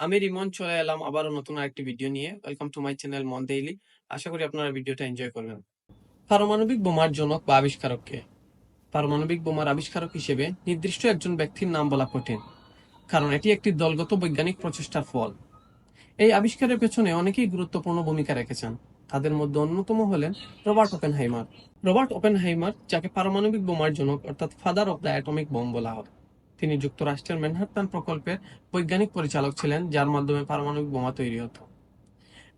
আমি রিমন চলে এলাম আবারও নতুন আরেকটি ভিডিও নিয়ে। Welcome to my channel Mon daily আশা করি আপনারা ভিডিওটা এনজয় করবেন। পারমাণবিক বোমার জনক বা আবিষ্কারককে। পারমাণবিক বোমার আবিষ্কারক হিসেবে নির্দিষ্ট একজন ব্যক্তির নাম বলা কঠিন, কারণ এটি একটি দলগত বৈজ্ঞানিক প্রচেষ্টার ফল। এই আবিষ্কারের পেছনে অনেকেই গুরুত্বপূর্ণ ভূমিকা রেখেছেন। তাদের মধ্যে অন্যতম হলেন রবার্ট ওপেনহাইমার। রবার্ট ওপেনহাইমার, যাকে পারমাণবিক বোমার জনক অর্থাৎ father of the atomic bomb বলা হয়। তিনি যুক্তরাষ্ট্রের ম্যানহাটন প্রকল্পের বৈজ্ঞানিক পরিচালক ছিলেন, যার মাধ্যমে পারমাণবিক বোমা তৈরি হতো।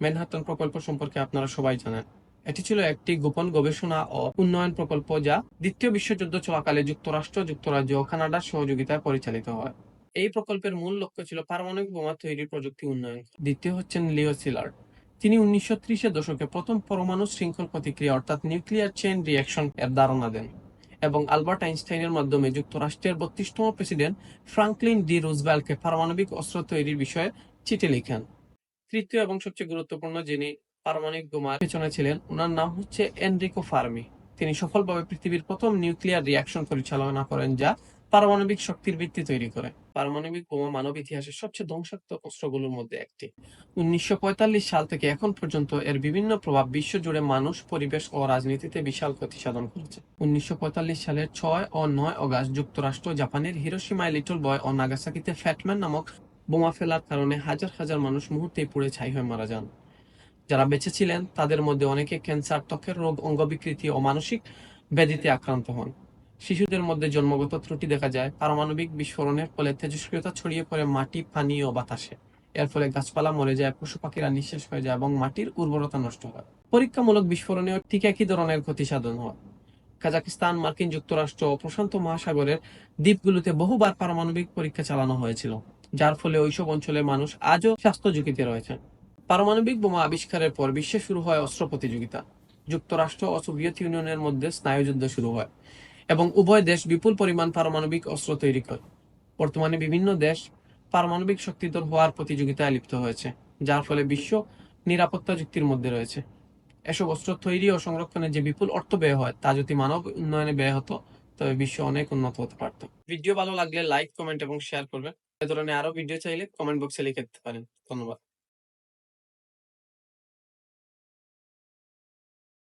ম্যানহাটন প্রকল্প সম্পর্কে আপনারা সবাই জানেন। এটি ছিল একটি গোপন গবেষণা ও উন্নয়ন প্রকল্প যা দ্বিতীয় বিশ্বযুদ্ধ চলাকালে যুক্তরাষ্ট্র, যুক্তরাজ্য ও কানাডার সহযোগিতায় পরিচালিত হয়। এই প্রকল্পের মূল লক্ষ্য ছিল পারমাণবিক বোমা তৈরির প্রযুক্তি উন্নয়ন। দ্বিতীয় হচ্ছেন লিও সিলার্ড তিনি উনিশশো ত্রিশের দশকে প্রথম পরমাণু শৃঙ্খল প্রতিক্রিয়া, অর্থাৎ নিউক্লিয়ার চেইন রিয়াকশন এর ধারণা দেন। এবং আলবার্ট আইনস্টাইনের মাধ্যমে যুক্তরাষ্ট্রের বত্রিশতম প্রেসিডেন্ট ফ্রাঙ্কলিন ডি রুজভেলকে পারমাণবিক অস্ত্র তৈরির বিষয়ে চিঠি লিখেন। তৃতীয় এবং সবচেয়ে গুরুত্বপূর্ণ যিনি পারমাণবিক বোমার পেছনে ছিলেন ওনার নাম হচ্ছে এনরিকো ফার্মি। তিনি সফলভাবে পৃথিবীর প্রথম নিউক্লিয়ার রিয়াকশন পরিচালনা করেন যা পারমাণবিক শক্তির ভিত্তি তৈরি করে। পারমাণবিক বোমা মানব ইতিহাসের সবচেয়ে ধ্বংসাত্মক অস্ত্রগুলোর মধ্যে একটি। উনিশশো পঁয়তাল্লিশ সাল থেকে এখন পর্যন্ত এর বিভিন্ন প্রভাব বিশ্বজুড়ে মানুষ, পরিবেশ ও রাজনীতিতে বিশাল ক্ষতি সাধন করেছে। উনিশশো সালের ছয় ও নয় অগাস্ট যুক্তরাষ্ট্র, জাপানের হিরোসীমায় লিটল বয় ও নাগাসাকিতে ফ্যাটম্যান নামক বোমা ফেলার কারণে হাজার হাজার মানুষ মুহূর্তেই পুড়ে ছাই হয়ে মারা যান। যারা বেঁচে ছিলেন, তাদের মধ্যে অনেকে ক্যান্সার, ত্বকের রোগ, অঙ্গবিকৃতি ও মানসিক ব্যাধিতে আক্রান্ত হন। শিশুদের মধ্যে জন্মগত ত্রুটি দেখা যায়, পারমাণবিক বিস্ফোরণের ফলে তেজস্ক্রিয়তা ছড়িয়ে পড়ে মাটি, পানি ও বাতাসে। এর ফলে গাছপালা মরে যায়, পশু পাখিরা নিঃশেষ হয়ে যায় এবং মাটির উর্বরতা নষ্ট হয়। পরীক্ষামূলক বিস্ফোরণেও ঠিক একই ধরনের ক্ষতি সাধন হয়। কাজাকিস্তান, মার্কিন যুক্তরাষ্ট্র ও প্রশান্ত মহাসাগরের দ্বীপগুলোতে বহুবার পারমাণবিক পরীক্ষা চালানো হয়েছিল, যার ফলে ওইসব অঞ্চলের মানুষ আজও স্বাস্থ্য ঝুঁকিতে রয়েছে পারমাণবিক বোমা আবিষ্কারের পর বিশ্বে শুরু হয় অস্ত্র প্রতিযোগিতা। যুক্তরাষ্ট্র ও সোভিয়েত ইউনিয়নের মধ্যে স্নায়ুযুদ্ধ শুরু হয়। এবং উভয় দেশ বিপুল পরিমাণ পারমাণবিক অস্ত্র তৈরি করে। বর্তমানে বিভিন্ন দেশ পারমাণবিক শক্তিধর হওয়ার প্রতিযোগিতায় লিপ্ত হয়েছে, যার ফলে বিশ্ব নিরাপত্তা যুক্তির মধ্যে রয়েছে। এসব অস্ত্র তৈরি ও সংরক্ষণে যে বিপুল অর্থ ব্যয় হয়, তা যদি মানব উন্নয়নে ব্যয় হতো, তবে বিশ্ব অনেক উন্নত হতে পারত। ভিডিও ভালো লাগলে লাইক, কমেন্ট এবং শেয়ার করবেন। এ ধরনের আরও ভিডিও চাইলে কমেন্ট বক্সে লিখে দিতে পারেন। ধন্যবাদ।